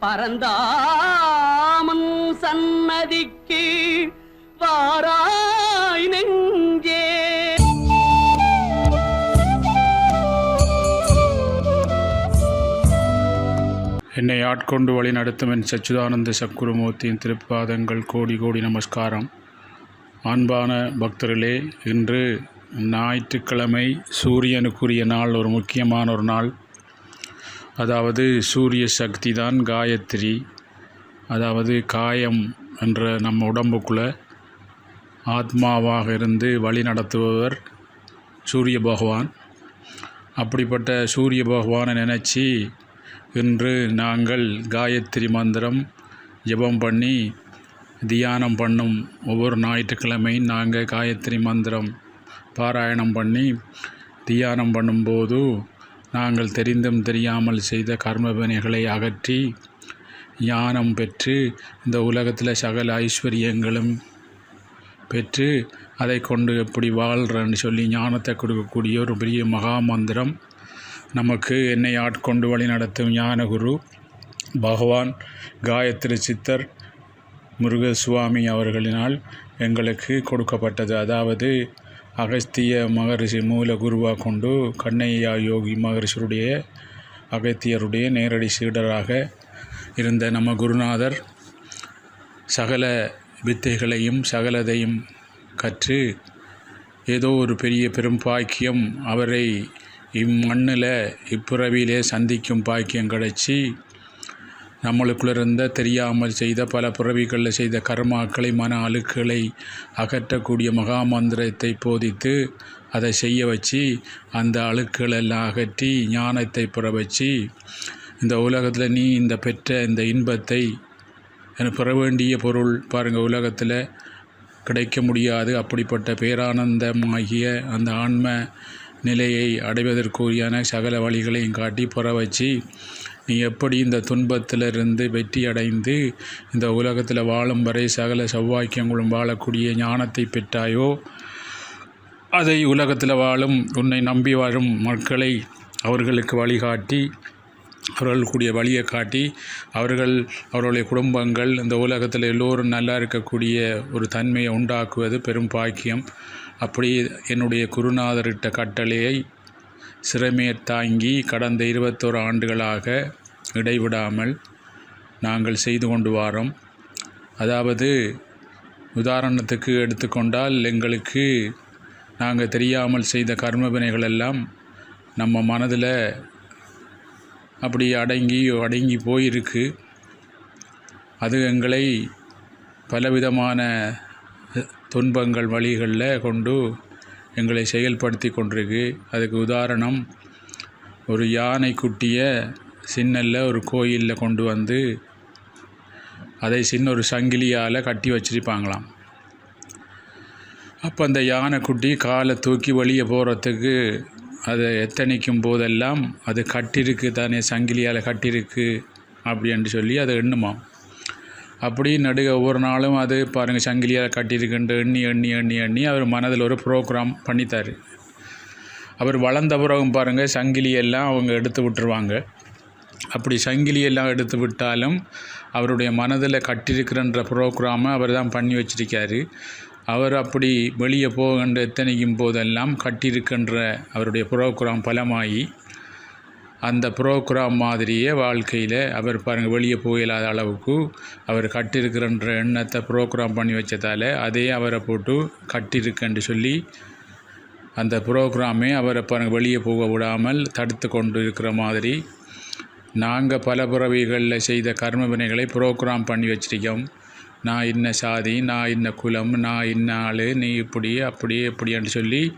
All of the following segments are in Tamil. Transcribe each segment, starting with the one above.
பரந்தாமன் சன்னதிக்கு வாராய் நெஞ்சே. என்னை ஆட்கொண்டு வழி நடத்தும் என் சச்சிதானந்த சக்குருமூர்த்தியின் திருப்பாதங்கள் கோடி கோடி நமஸ்காரம். அன்பான பக்தர்களே இன்று ஞாயிற்றுக்கிழமை சூரியனுக்குரிய நாள் ஒரு முக்கியமான ஒரு நாள். அதாவது சூரிய சக்தி தான் காயத்ரி. அதாவது காயம் என்ற நம்ம உடம்புக்குள்ளே ஆத்மாவாக இருந்து வழி நடத்துபவர் சூரிய பகவான். அப்படிப்பட்ட சூரிய பகவானை நினச்சி இன்று நாங்கள் காயத்ரி மந்திரம் ஜெபம் பண்ணி தியானம் பண்ணும் ஒவ்வொரு ஞாயிற்றுக்கிழமையும் நாங்கள் காயத்ரி மந்திரம் பாராயணம் பண்ணி தியானம் பண்ணும்போது நாங்கள் தெரிந்தும் தெரியாமல் செய்த கர்மபனைகளை அகற்றி ஞானம் பெற்று இந்த உலகத்தில் சகல ஐஸ்வர்யங்களும் பெற்று அதை கொண்டு எப்படி வாழ்கிறேன்னு சொல்லி ஞானத்தை கொடுக்கக்கூடிய ஒரு பெரிய மகா மந்திரம். நமக்கு என்னை ஆட்கொண்டு வழி நடத்தும் ஞானகுரு பகவான் காயத்ரி சித்தர் முருகசுவாமி அவர்களினால் எங்களுக்கு கொடுக்கப்பட்டது. அதாவது அகஸ்திய மகரிஷி மூல குருவாக கொண்டு கண்ணையா யோகி மகரிஷருடைய அகத்தியருடைய நேரடி சீடராக இருந்த நம்ம குருநாதர் சகல வித்தைகளையும் சகலதையும் கற்று ஏதோ ஒரு பெரிய பெரும் பாக்கியம் அவரை இம்மண்ணில் இப்பிறவியிலே சந்திக்கும் பாக்கியம் கிடைச்சி நம்மளுக்குள்ளிருந்த தெரியாமல் செய்த பல பிறவிகளில் செய்த கர்மாக்களை மன அழுக்குகளை அகற்றக்கூடிய மகா மந்திரத்தை போதித்து அதை செய்ய வச்சு அந்த அழுக்குகளெல்லாம் அகற்றி ஞானத்தை புற வச்சு இந்த உலகத்தில் நீ இந்த பெற்ற இந்த இன்பத்தை என பெற வேண்டிய பொருள் பாருங்கள் உலகத்தில் கிடைக்க முடியாது. அப்படிப்பட்ட பேரானந்தமாகிய அந்த ஆன்ம நிலையை அடைவதற்குரியான சகல வழிகளையும் காட்டி புற வச்சு நீ எப்படி இந்த துன்பத்திலிருந்து வெற்றி அடைந்து இந்த உலகத்தில் வாழும் வரை சகல சௌவாக்கியங்களும் வாழக்கூடிய ஞானத்தை பெற்றாயோ அதை உலகத்தில் வாழும் உன்னை நம்பி வாழும் மக்களை அவர்களுக்கு வழிகாட்டி அவர்களுக்குரிய வழியை காட்டி அவர்கள் அவர்களுடைய குடும்பங்கள் இந்த உலகத்தில் எல்லோரும் நல்லா இருக்கக்கூடிய ஒரு தன்மையை உண்டாக்குவது பெரும் பாக்கியம். அப்படி என்னுடைய குருநாதரிட்ட கட்டளையை சிறமையை தாங்கி கடந்த இருபத்தோரு ஆண்டுகளாக இடைவிடாமல் நாங்கள் செய்து கொண்டு வாரோம். அதாவது உதாரணத்துக்கு எடுத்துக்கொண்டால் எங்களுக்கு நாங்கள் தெரியாமல் செய்த கர்ம எல்லாம் நம்ம மனதில் அப்படி அடங்கி அடங்கி போயிருக்கு. அது எங்களை பலவிதமான துன்பங்கள் வழிகளில் கொண்டு எங்களை செயல்படுத்தி கொண்டிருக்கு. அதுக்கு உதாரணம் ஒரு யானை குட்டியை சின்னல்ல ஒரு கோயிலில் கொண்டு வந்து அதை சின்ன ஒரு சங்கிலியால் கட்டி வச்சிருப்பாங்களாம். அப்போ அந்த யானைக்குட்டி காலை தூக்கி வெளியே போகிறதுக்கு அதை எத்தனைக்கும் போதெல்லாம் அது கட்டிருக்கு தானே சங்கிலியால் கட்டிருக்கு அப்படின்னு சொல்லி அதை எண்ணுமாம். அப்படி நடுக ஒவ்வொரு நாளும் அது பாருங்கள் சங்கிலியால் கட்டியிருக்குன்ட்டு எண்ணி எண்ணி எண்ணி எண்ணி அவர் மனதில் ஒரு ப்ரோக்ராம் பண்ணித்தார். அவர் வளர்ந்த பிறகும் பாருங்கள் சங்கிலியெல்லாம் அவங்க எடுத்து விட்டுருவாங்க. அப்படி சங்கிலியெல்லாம் எடுத்து விட்டாலும் அவருடைய மனதில் கட்டியிருக்கிறன்ற ப்ரோக்ராமை அவர் தான் பண்ணி வச்சிருக்காரு. அவர் அப்படி வெளியே போகின்ற எத்தனைக்கும் போதெல்லாம் கட்டியிருக்கின்ற அவருடைய ப்ரோக்ராம் பலமாகி அந்த ப்ரோக்ராம் மாதிரியே வாழ்க்கையில் அவர் பாருங்கள் வெளியே போயில்லாத அளவுக்கு அவர் கட்டிருக்கிறன்ற எண்ணத்தை ப்ரோக்ராம் பண்ணி வச்சதால் அதே அவரை போட்டு கட்டியிருக்குன்னு சொல்லி அந்த ப்ரோக்ராமே அவரை பாருங்கள் வெளியே போக விடாமல் தடுத்து கொண்டு இருக்கிற மாதிரி நாங்கள் பல பிறவிகளில் செய்த கர்ம வினைகளை ப்ரோக்ராம் பண்ணி வச்சிருக்கோம். நான் இன்ன சாதி நான் இன்ன குலம் நான் இன்ன ஆள் நீ இப்படி அப்படி இப்படின்னு சொல்லி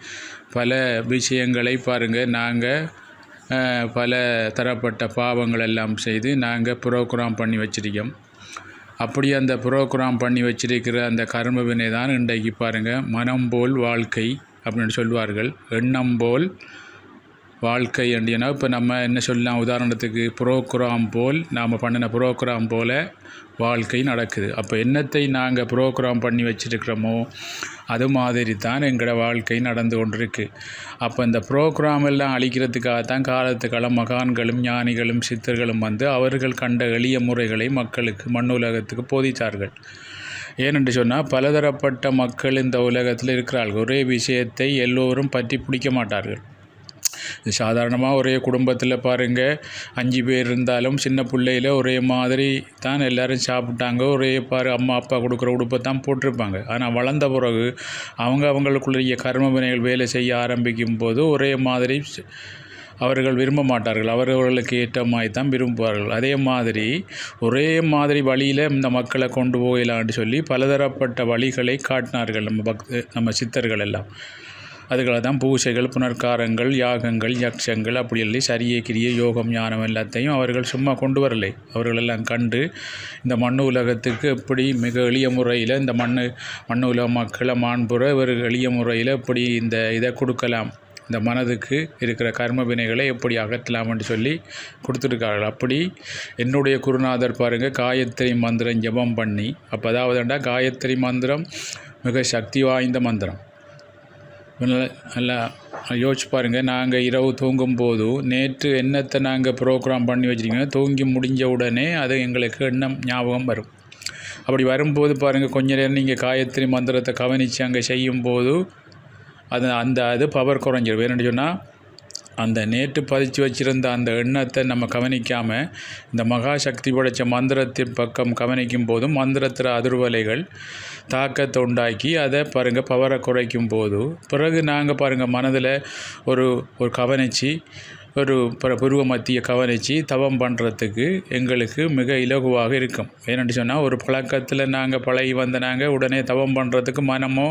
பல விஷயங்களை பாருங்கள் நாங்கள் பல தரப்பட்ட பாவங்கள் எல்லாம் செய்து நாங்கள் ப்ரோக்ராம் பண்ணி வச்சிருக்கோம். அப்படி அந்த ப்ரோக்ராம் பண்ணி வச்சிருக்கிற அந்த கர்ம வினை தான் இன்றைக்கு பாருங்கள் மனம் போல் வாழ்க்கை அப்படின்னு சொல்வார்கள். எண்ணம் போல் வாழ்க்கை அப்படின்னா இப்போ நம்ம என்ன சொல்லலாம் உதாரணத்துக்கு ப்ரோக்ராம் போல் நாம் பண்ணின ப்ரோக்ராம் போல் வாழ்க்கை நடக்குது. அப்போ என்னத்தை நாங்கள் ப்ரோக்ராம் பண்ணி வச்சுருக்கிறோமோ அது மாதிரி தான் எங்களோட வாழ்க்கை நடந்து கொண்டிருக்கு. அப்போ இந்த ப்ரோக்ராம் எல்லாம் அழிக்கிறதுக்காக தான் காலத்துக்கால மகான்களும் ஞானிகளும் சித்தர்களும் வந்து அவர்கள் கண்ட எளிய முறைகளை மக்களுக்கு மண் உலகத்துக்கு போதித்தார்கள். ஏனென்று சொன்னால் பலதரப்பட்ட மக்கள் இந்த உலகத்தில் இருக்கிறார்கள். ஒரே விஷயத்தை எல்லோரும் பற்றி பிடிக்க மாட்டார்கள். சாதாரணமாக ஒரே குடும்பத்தில் பாருங்கள் அஞ்சு பேர் இருந்தாலும் சின்ன பிள்ளையில் ஒரே மாதிரி தான் எல்லோரும் சாப்பிட்டாங்க. ஒரே பாரு அம்மா அப்பா கொடுக்குற உடுப்பை தான் போட்டிருப்பாங்க. ஆனால் வளர்ந்த பிறகு அவங்க அவங்களுக்குரிய கர்ம வினைகள் வேலை செய்ய ஆரம்பிக்கும் போது ஒரே மாதிரி அவர்கள் விரும்ப மாட்டார்கள். அவர்களுக்கு ஏற்ற மாதிரி தான் விரும்புவார்கள். அதே மாதிரி ஒரே மாதிரி வழியில் இந்த மக்களை கொண்டு போகலான்னு சொல்லி பலதரப்பட்ட வழிகளை காட்டினார்கள் நம்ம பக்த நம்ம சித்தர்கள் எல்லாம். அதுகளை தான் பூஜைகள் புனர்காரங்கள் யாகங்கள் யக்ஷங்கள் அப்படி எல்லாம் சரிய கிரிய யோகம் ஞானம் எல்லாத்தையும் அவர்கள் சும்மா கொண்டு வரலை. அவர்கள் எல்லாம் கண்டு இந்த மண்ணு உலகத்துக்கு எப்படி மிக எளிய முறையில் இந்த மண்ணு மண்ணு உலக மக்களை மாண்புற ஒரு எளிய முறையில் எப்படி இந்த இதை கொடுக்கலாம்? இந்த மனதுக்கு இருக்கிற கர்ம வினைகளை எப்படி அகற்றலாம்னு சொல்லி கொடுத்துருக்கார்கள். அப்படி என்னுடைய குருநாதர் பாருங்கள் காயத்ரி மந்திரம் ஜெபம் பண்ணி அப்போ அதாவதுண்டா காயத்ரி மந்திரம் மிக சக்தி வாய்ந்த மந்திரம். நல்லா யோசிச்சு பாருங்கள் நாங்கள் இரவு தூங்கும்போது நேற்று என்னத்தை நாங்கள் ப்ரோக்ராம் பண்ணி வச்சுருக்கோம்? தூங்கி முடிஞ்ச உடனே அது எங்களுக்கு எண்ணம் ஞாபகம் வரும். அப்படி வரும்போது பாருங்கள் கொஞ்ச நேரம் நீங்கள் காயத்ரி மந்திரத்தை கவனித்து அங்கே செய்யும்போது அது அந்த அது பவர் குறைஞ்சிடும் என்னென்னு சொன்னால் அந்த நேற்று பதிச்சு வச்சிருந்த அந்த எண்ணத்தை நம்ம கவனிக்காமல் இந்த மகா சக்தி படைத்த மந்திரத்தின் பக்கம் கவனிக்கும் போதும் மந்திரத்தில் அதிர்வலைகள் தாக்கத்தை உண்டாக்கி அதை பாருங்கள் பவரை குறைக்கும் போது பிறகு நாங்கள் பாருங்கள் மனதில் ஒரு ஒரு கவனித்து ஒரு ப புருவ மத்திய கவனித்து தவம் பண்ணுறதுக்கு எங்களுக்கு மிக இலகுவாக இருக்கும். ஏன்னு சொன்னால் ஒரு பழக்கத்தில் நாங்கள் பழகி வந்த நாங்கள் உடனே தவம் பண்ணுறதுக்கு மனமோ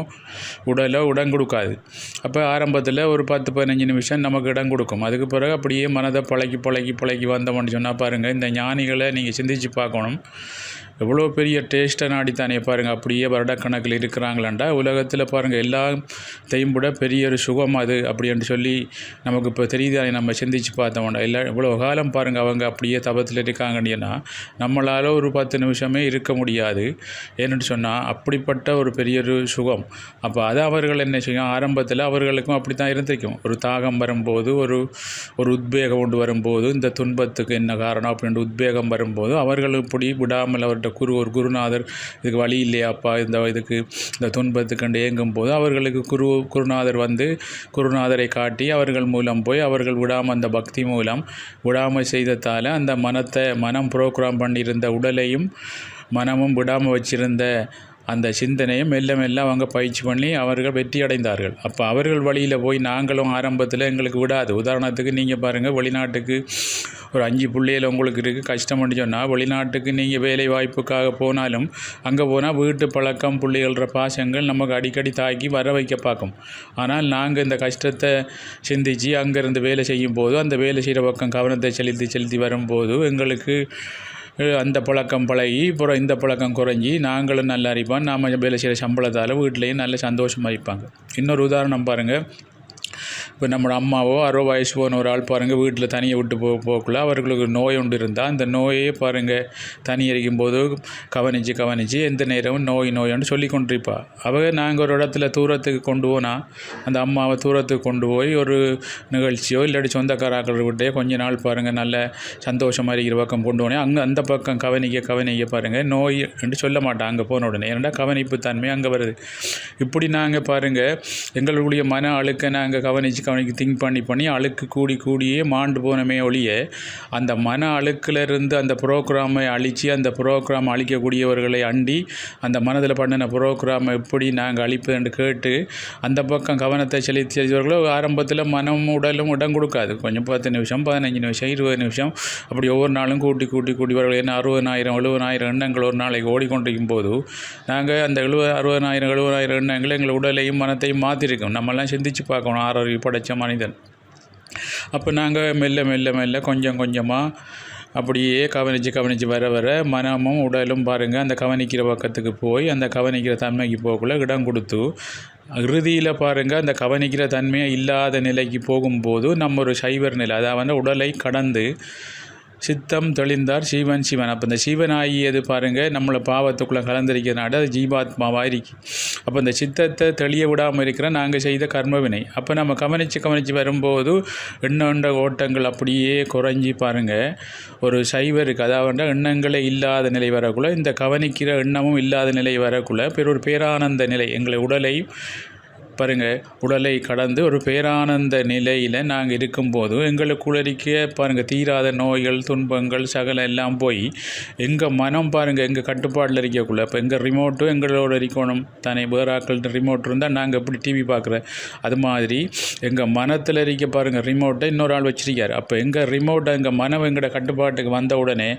உடலோ இடம் கொடுக்காது. அப்போ ஆரம்பத்தில் ஒரு பத்து பதினஞ்சு நிமிஷம் நமக்கு இடம் கொடுக்கும். அதுக்கு பிறகு அப்படியே மனதை பழகி பழகி பழகி வந்தோம்னு சொன்னால் பாருங்கள் இந்த ஞானிகளை நீங்கள் சிந்திச்சு பார்க்கணும். எவ்வளோ பெரிய டேஸ்ட்டை நாடித்தானே பாருங்கள் அப்படியே வருடக்கணக்கில் இருக்கிறாங்களாண்டா. உலகத்தில் பாருங்கள் எல்லாத்தையும் விட பெரிய ஒரு சுகம் அது அப்படின்னு சொல்லி நமக்கு இப்போ தெரியுதானே? நம்ம சிந்திச்சு பார்த்தோம்டா. இல்லை இவ்வளோ காலம் பாருங்கள் அவங்க அப்படியே தபத்தில் இருக்காங்கன்னா நம்மளால் ஒரு பத்து நிமிஷமே இருக்க முடியாது. ஏன்னு சொன்னால் அப்படிப்பட்ட ஒரு பெரிய ஒரு சுகம். அப்போ அதை அவர்கள் என்ன செய்யும்? ஆரம்பத்தில் அவர்களுக்கும் அப்படி தான் இருந்திருக்கும். ஒரு தாகம் வரும்போது ஒரு ஒரு உத்வேகம் கொண்டு வரும்போது இந்த துன்பத்துக்கு என்ன காரணம் அப்படின்ற உத்வேகம் வரும்போது அவர்கள் இப்படி விடாமல் அவர்கிட்ட குரு ஒரு குருநாதர் இதுக்கு வழி இல்லையாப்பா இந்த இதுக்கு இந்த துன்பத்துக்கு கண்டு ஏங்கும் போது அவர்களுக்கு குரு குருநாதர் வந்து குருநாதரை காட்டி அவர்கள் மூலம் போய் அவர்கள் விடாமல் அந்த பக்தி மூலம் விடாமல் செய்ததால் அந்த மனத்தை மனம் ப்ரோக்ராம் பண்ணியிருந்த உடலையும் மனமும் விடாமல் வச்சிருந்த அந்த சிந்தனையை மெல்ல மெல்ல அவங்க பயிற்சி பண்ணி அவர்கள் வெற்றி அடைந்தார்கள் அப்போ அவர்கள் வழியில் போய் நாங்களும் ஆரம்பத்தில் எங்களுக்கு விடாது. உதாரணத்துக்கு நீங்கள் பாருங்கள் வெளிநாட்டுக்கு ஒரு அஞ்சு பிள்ளைகள் உங்களுக்கு இருக்குது கஷ்டம்னு சொன்னால் வெளிநாட்டுக்கு நீங்கள் வேலை வாய்ப்புக்காக போனாலும் அங்கே போனால் வீட்டு பழக்கம் பிள்ளைகள பாசங்கள் நமக்கு அடிக்கடி தாக்கி வர வைக்க பார்க்கும். ஆனால் நாங்கள் இந்த கஷ்டத்தை சிந்தித்து அங்கேருந்து வேலை செய்யும் போது அந்த வேலை செய்கிற பக்கம் கவனத்தை செலுத்தி செலுத்தி வரும்போது எங்களுக்கு அந்த பழக்கம் பழகி அப்புறம் இந்த பழக்கம் குறைஞ்சி நாங்களும் நல்லா இருப்போம். நாம் வேலை செய்கிற சம்பளத்தால் வீட்லேயும் நல்ல சந்தோஷமாக இருப்பாங்க. இன்னொரு உதாரணம் பாருங்கள் இப்போ நம்ம அம்மாவோ அறுபது வயசு போன ஒரு ஆள் பாருங்கள் வீட்டில் தனியை விட்டு போ போக்குள்ள அவர்களுக்கு நோய் ஒன்று இருந்தால் அந்த நோயே பாருங்கள் தனி எரிக்கும் போது கவனித்து கவனித்து எந்த நேரமும் நோய் நோய்னு சொல்லி கொண்டிருப்பா. அவங்க நாங்கள் ஒரு இடத்துல தூரத்துக்கு கொண்டு போனால் அந்த அம்மாவை தூரத்துக்கு கொண்டு போய் ஒரு நிகழ்ச்சியோ இல்லாட்டி சொந்தக்காராக்கள் விட்டே கொஞ்ச நாள் பாருங்கள் நல்ல சந்தோஷமாக இருக்கிற பக்கம் கொண்டு போனேன் அங்கே அந்த பக்கம் கவனிக்க கவனிக்க பாருங்கள் நோய் என்று சொல்ல மாட்டான் அங்கே போன உடனே. ஏன்னா கவனிப்பு தன்மை அங்கே வருது. இப்படி நாங்கள் பாருங்கள் எங்களுடைய மன அழுக்கை நாங்கள் கவனித்து கவனிக்கு திங்க் பண்ணி பண்ணி அழுக்கு கூடி கூடியே மாண்டு போனமே ஒழிய அந்த மன அழுக்கிலிருந்து அந்த ப்ரோக்ராமை அழித்து அந்த ப்ரோக்ராம் அழிக்கக்கூடியவர்களை அண்டி அந்த மனதில் பண்ணின ப்ரோக்ராமை எப்படி நாங்கள் அழிப்பது என்று கேட்டு அந்த பக்கம் கவனத்தை செலுத்தி செய்தவர்களோ ஆரம்பத்தில் மனமும் உடலும் இடம் கொடுக்காது. கொஞ்சம் பத்து நிமிஷம் பதினஞ்சு நிமிஷம் இருபது நிமிஷம் அப்படி ஒவ்வொரு நாளும் கூட்டி கூட்டி கூட்டியவர்கள் என்ன அறுபதாயிரம் எழுபதாயிரம் எண்ணங்கள் ஒரு நாளைக்கு ஓடிக்கொண்டிருக்கும் போது நாங்கள் அந்த எழுபது அறுபதாயிரம் எழுபதாயிரம் எண்ணங்கள் எங்கள் உடலையும் மனத்தையும் மாற்றிருக்கோம் நம்மலாம் சிந்திச்சு பார்க்கணும் ஆரோக்கியப்பட படைத்த மனிதன். அப்போ நாங்கள் மெல்ல மெல்ல மெல்ல கொஞ்சம் கொஞ்சமாக அப்படியே கவனித்து கவனித்து வர வர மனமும் உடலும் பாருங்கள் அந்த கவனிக்கிற பக்கத்துக்கு போய் அந்த கவனிக்கிற தன்மைக்கு போகக்குள்ள இடம் கொடுத்து இறுதியில் பாருங்கள் அந்த கவனிக்கிற தன்மையை இல்லாத நிலைக்கு போகும்போது நம்ம ஒரு சைவர் நிலை அதாவது உடலை கடந்து சித்தம் தெளிந்தார் சீவன் சிவன். அப்போ இந்த சிவன் ஆகியது பாருங்கள் நம்மளை பாவத்துக்குள்ளே கலந்திருக்கிறனால அது ஜீவாத்மாவாக இருக்கு. அப்போ இந்த சித்தத்தை தெளிய விடாமல் இருக்கிற நாங்கள் செய்த கர்மவினை. அப்போ நம்ம கவனித்து கவனித்து வரும்போது எண்ணண்ட ஓட்டங்கள் அப்படியே குறைஞ்சி பாருங்கள் ஒரு சைவருக்கு அதாவது எண்ணங்களே இல்லாத நிலை வரக்குள்ள இந்த கவனிக்கிற எண்ணமும் இல்லாத நிலை வரக்குள்ள பெரு ஒரு பேரானந்த நிலை எங்களை உடலை பாருங்கள் உடலை கடந்து ஒரு பேரானந்த நிலையில் நாங்கள் இருக்கும்போது எங்களுக்குள்ள இருக்க பாருங்கள் தீராத நோய்கள் துன்பங்கள் சகலம் எல்லாம் போய் எங்கள் மனம் பாருங்கள் எங்கள் கட்டுப்பாட்டில் இருக்கக்குள்ள இப்போ எங்கள் ரிமோட்டும் எங்களோட இருக்கணும். தானே வேறாக்கள் ரிமோட் இருந்தால் நாங்கள் எப்படி டிவி பார்க்குற? அது மாதிரி எங்கள் மனத்தில் இருக்க பாருங்கள் ரிமோட்டை இன்னொரு ஆள் வச்சிருக்கார். அப்போ எங்கள் ரிமோட்டை எங்கள் மனம் எங்களோட கட்டுப்பாட்டுக்கு வந்த உடனே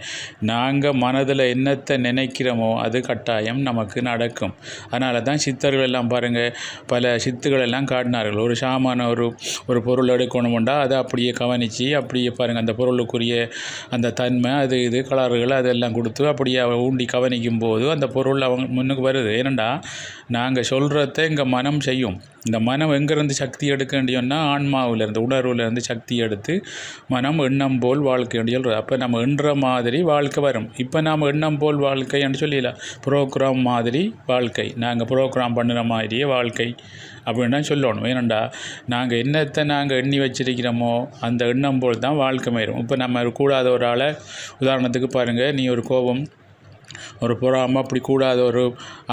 நாங்கள் மனதில் என்னத்தை நினைக்கிறோமோ அது கட்டாயம் நமக்கு நடக்கும். அதனால தான் சித்தர்கள் எல்லாம் பாருங்கள் பல சித்துகள் எல்லாம் காட்டினார்கள். ஒரு சாமான ஒரு ஒரு பொருள் எடுக்கணுமெண்டா அதை அப்படியே கவனித்து அப்படியே பாருங்கள் அந்த பொருளுக்குரிய அந்த தன்மை அது இது கலர்கள் அதெல்லாம் கொடுத்து அப்படியே ஊண்டி கவனிக்கும் போது அந்த பொருள் அவங்க முன்னுக்கு வருது. ஏனண்டா நாங்கள் சொல்கிறத எங்கள் மனம் செய்யும். இந்த மனம் எங்கேருந்து சக்தி எடுக்க வேண்டியோன்னா ஆன்மாவிலேருந்து உணர்வுலேருந்து சக்தி எடுத்து மனம் எண்ணம் போல் வாழ்க்கை சொல்கிறது அப்போ நம்ம எண்ணுற மாதிரி வாழ்க்கை வரும். இப்போ நாம் எண்ணம் போல் வாழ்க்கைன்னு சொல்லிடலாம் ப்ரோக்ராம் மாதிரி வாழ்க்கை. நாங்கள் ப்ரோக்ராம் பண்ணுற மாதிரியே வாழ்க்கை அப்படின்னு சொல்லணும். ஏனண்டா நாங்கள் என்னத்தை நாங்கள் எண்ணி வச்சிருக்கிறோமோ அந்த எண்ணம் போல் தான் வாழ்க்கை மாறும். இப்போ நம்ம கூடாத ஒரு ஆளை உதாரணத்துக்கு பாருங்கள் நீ ஒரு கோபம் ஒரு பொறாமல் அப்படி கூடாத ஒரு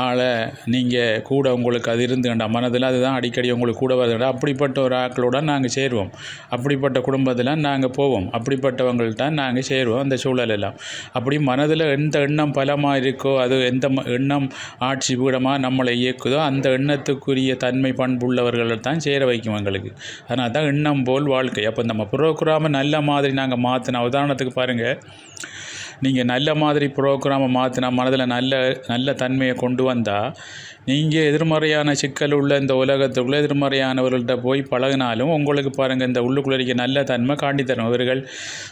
ஆளை நீங்கள் கூட உங்களுக்கு அது இருந்துங்கண்டா மனதில் அதுதான் அடிக்கடி உங்களுக்கு கூட வருதுண்டா அப்படிப்பட்ட ஒரு ஆக்களோட நாங்கள் சேருவோம். அப்படிப்பட்ட குடும்பத்தில் நாங்கள் போவோம். அப்படிப்பட்டவங்கள்ட்ட நாங்கள் சேருவோம் அந்த சூழல் எல்லாம் அப்படி மனதில் எந்த எண்ணம் பலமாக இருக்கோ அது எந்த எண்ணம் ஆட்சி பீடமாக நம்மளை இயக்குதோ அந்த எண்ணத்துக்குரிய தன்மை பண்புள்ளவர்களை தான் சேர வைக்கும் எங்களுக்கு. அதனால தான் எண்ணம் போல் வாழ்க்கை. அப்போ நம்ம புரோகிராமை நல்ல மாதிரி நாங்கள் மாற்றின உதாரணத்துக்கு பாருங்கள் நீங்கள் நல்ல மாதிரி ப்ரோக்ராமை மாற்றினா மனதில் நல்ல நல்ல தன்மையை கொண்டு வந்தால் நீங்கள் எதிர்மறையான சிக்கல் உள்ள இந்த உலகத்துக்குள்ளே எதிர்மறையானவர்கள்ட்ட போய் பழகினாலும் உங்களுக்கு பாருங்கள் இந்த உள்ளுக்குள்ளே இருக்க நல்ல தன்மை காட்டித்தரும். அவர்கள்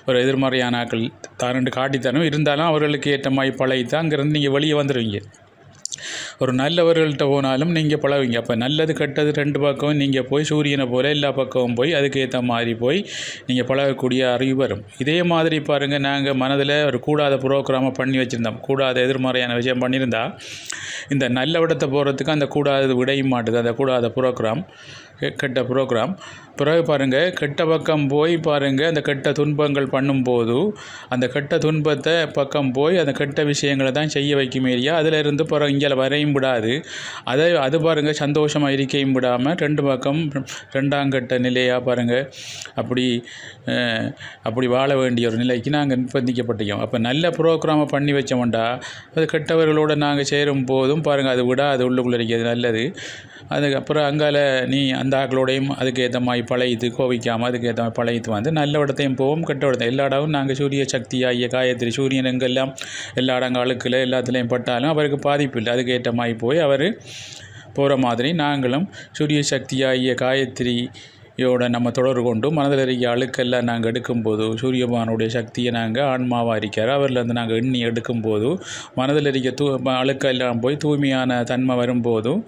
ஒரு எதிர்மறையான ஆக்கள் தாரண்டு காட்டித்தரும். இருந்தாலும் அவர்களுக்கு ஏற்ற மாதிரி பழகித்தான் அங்கேருந்து நீங்கள் வெளியே வந்துடுவீங்க ஒரு நல்லவர்கள்ட்ட போனாலும் நீங்கள் பழகுவீங்க. அப்போ நல்லது கெட்டது ரெண்டு பக்கமும் நீங்கள் போய் சூரியனை போல எல்லா பக்கமும் போய் அதுக்கேற்ற மாதிரி போய் நீங்கள் பழகக்கூடிய அறிவு வரும். இதே மாதிரி பாருங்கள் நாங்கள் மனதில் ஒரு கூடாத ப்ரோக்ராமை பண்ணி வச்சுருந்தோம். கூடாத எதிர்மறையான விஷயம் பண்ணியிருந்தா இந்த நல்ல விடத்தை போகிறதுக்கு அந்த கூடாதது விடையும் மாட்டுது. அந்த கூடாத ப்ரோக்ராம் கெட்ட ப்ரோக்ராம். பிறகு பாருங்கள் கெட்ட பக்கம் போய் பாருங்கள் அந்த கெட்ட துன்பங்கள் பண்ணும்போது அந்த கெட்ட துன்பத்தை பக்கம் போய் அந்த கெட்ட விஷயங்களை தான் செய்ய வைக்கும் ஏரியா அதில் இருந்து பிறகு இங்கே வரையும் விடாது. அதை அது பாருங்கள் சந்தோஷமாக இருக்கையும் விடாமல் ரெண்டு பக்கம் ரெண்டாம் கட்ட நிலையாக பாருங்கள் அப்படி அப்படி வாழ வேண்டிய ஒரு நிலைக்கு நாங்கள் நிர்பந்திக்கப்பட்டிருக்கோம் அப்போ நல்ல ப்ரோக்ராமை பண்ணி வச்சோம்டா. அது கெட்டவர்களோடு நாங்கள் சேரும் போதும் பாருங்கள் அது விடாது உள்ளுக்குள்ளே இருக்கிறது நல்லது. அதுக்கப்புறம் அங்கால நீ அந்த ஆக்களோடையும் அதுக்கேற்ற மாதிரி பழகித்து கோவிக்காமல் அதுக்கேற்ற மாதிரி பழையத்து வந்து நல்ல இடத்தையும் போவோம் கெட்ட இடத்தையும். எல்லா இடமும் நாங்கள் சூரிய சக்தி ஆகிய காயத்ரி சூரியன் எங்கெல்லாம் எல்லா இடங்க அழுக்கில் எல்லாத்துலேயும் பட்டாலும் அவருக்கு பாதிப்பு இல்லை. அதுக்கேற்ற மாதிரி போய் அவர் போகிற மாதிரி நாங்களும் சூரிய சக்தி ஆகிய காயத்ரி யோட நம்ம தொடர்பு கொண்டு மனதில் இருக்கிற அழுக்கெல்லாம் நாங்கள் எடுக்கும்போது சூரியபானுடைய சக்தியை நாங்கள் ஆன்மாவாக இருக்கார் அவர்லேருந்து நாங்கள் எண்ணி எடுக்கும்போது மனதில் இருக்க தூ அழுக்கெல்லாம் போய் தூய்மையான தன்மை வரும்போதும்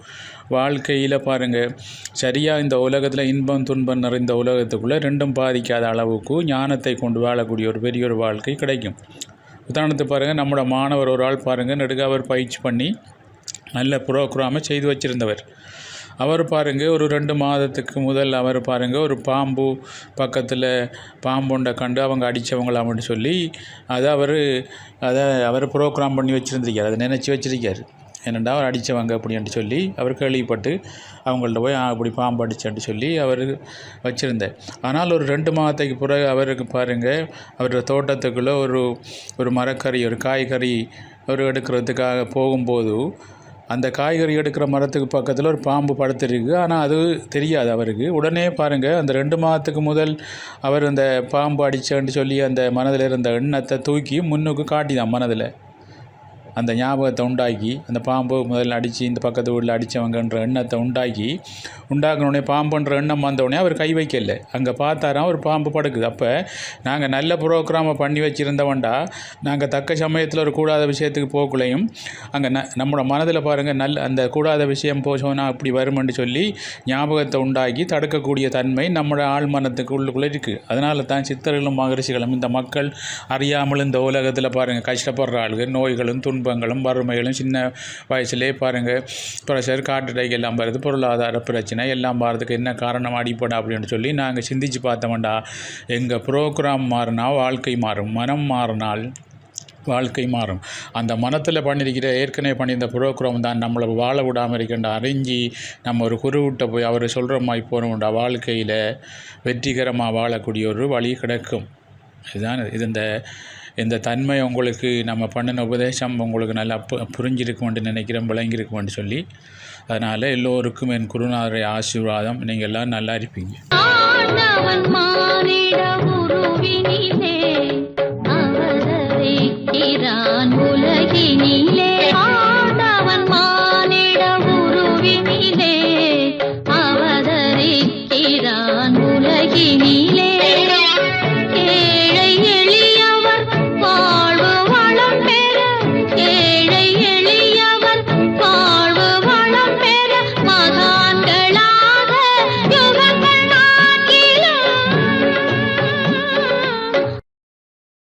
வாழ்க்கையில் பாருங்கள் சரியாக இந்த உலகத்தில் இன்பம் துன்பம் நிறைந்த உலகத்துக்குள்ளே ரெண்டும் பாதிக்காத அளவுக்கு ஞானத்தை கொண்டு வாழக்கூடிய ஒரு பெரிய ஒரு வாழ்க்கை கிடைக்கும். உதாரணத்துக்கு பாருங்கள் நம்மளோட மாணவர் ஒரு ஆள் பாருங்கள் நெடுக அவர் பயிற்சி பண்ணி நல்ல ப்ரோக்ராமை செய்து வச்சுருந்தவர். அவர் பாருங்கள் ஒரு ரெண்டு மாதத்துக்கு முதல் அவர் பாருங்கள் ஒரு பாம்பு பக்கத்தில் பாம்புண்டை கண்டு அவங்க அடித்தவங்களாம்னு சொல்லி அதை அவர் அதை அவர் ப்ரோக்ராம் பண்ணி வச்சுருந்திருக்கார் அதை நினச்சி வச்சுருக்கார். என்னடா அவர் அடித்தவங்க அப்படின்ட்டு சொல்லி அவர் கேள்விப்பட்டு அவங்கள்ட்ட போய் அப்படி பாம்பு அடிச்சுட்டு சொல்லி அவர் வச்சுருந்தார். ஆனால் ஒரு ரெண்டு மாதத்துக்கு பிறகு அவருக்கு பாருங்கள் அவரோட தோட்டத்துக்குள்ளே ஒரு ஒரு மரக்கறி ஒரு காய்கறி ஒரு எடுக்கிறதுக்காக போகும்போது அந்த காய்கறி எடுக்கிற மரத்துக்கு பக்கத்தில் ஒரு பாம்பு படுத்திருக்கு. ஆனால் அது தெரியாது அவருக்கு. உடனே பாருங்கள் அந்த ரெண்டு மாதத்துக்கு முதல் அவர் அந்த பாம்பு அடிச்சேன்னு சொல்லி அந்த மனதில் இருந்த எண்ணத்தை தூக்கி முன்னுக்கு காட்டிதான் மனதில். அந்த ஞாபகத்தை உண்டாக்கி அந்த பாம்பு முதல்ல அடித்து இந்த பக்கத்து வீட்டில் அடித்தவங்கன்ற எண்ணத்தை உண்டாக்கி உண்டாக்கினோடனே பாம்புன்ற எண்ணம் வந்தோடனே அவர் கை வைக்கல. அங்கே பார்த்தாராம் ஒரு பாம்பு படுக்குது. அப்போ நாங்கள் நல்ல ப்ரோக்ராமை பண்ணி வச்சுருந்தவன்டா நாங்கள் தக்க சமயத்தில் ஒரு கூடாத விஷயத்துக்கு போக்குள்ளையும் அங்கே ந நம்மளோட மனதில் பாருங்கள் நல்ல அந்த கூடாத விஷயம் போச்சோன்னா அப்படி வருமென்று சொல்லி ஞாபகத்தை உண்டாக்கி தடுக்கக்கூடிய தன்மை நம்மளோட ஆள் மனத்துக்கு உள்ளுக்குள்ளே இருக்குது அதனால தான் சித்தர்களும் மகரிஷிகளும் இந்த மக்கள் அறியாமல் இந்த உலகத்தில் பாருங்கள் கஷ்டப்படுற ஆளுங்க நோய்களும் துன்பங்களும் வறுமைகளும் சின்ன வயசுலேயே பாருங்கள் ப்ரெஷர் காட்டுடை எல்லாம் வருது பொருளாதார பிரச்சனை. எல்லாம் வரதுக்கு என்ன காரணம் அடிப்படை அப்படின்னு சொல்லி நாங்கள் சிந்திச்சு பார்த்தோம்டா. எங்கள் ப்ரோக்ராம் மாறினா வாழ்க்கை மாறும். மனம் மாறினால் வாழ்க்கை மாறும். அந்த மனத்தில் பண்ணியிருக்கிற ஏற்கனவே பண்ணியிருந்த ப்ரோக்ராம் தான் நம்மளை வாழ விடாமல் இருக்கின்ற அறிஞ்சி நம்ம ஒரு குருவிட்ட போய் அவர் சொல்கிற மாதிரி போகணும்டா வாழ்க்கையில். வெற்றிகரமாக வாழக்கூடிய ஒரு வழி கிடைக்கும். இதுதான் இது. இந்த இந்த தன்மை உங்களுக்கு நம்ம பண்ணின உபதேசம் உங்களுக்கு நல்லா பு புரிஞ்சிருக்குமென்று நினைக்கிறேன் விளங்கியிருக்குமென்று சொல்லி அதனால் எல்லோருக்கும் என் குருநாதரை ஆசீர்வாதம். நீங்கள் எல்லாம் நல்லா இருப்பீங்க.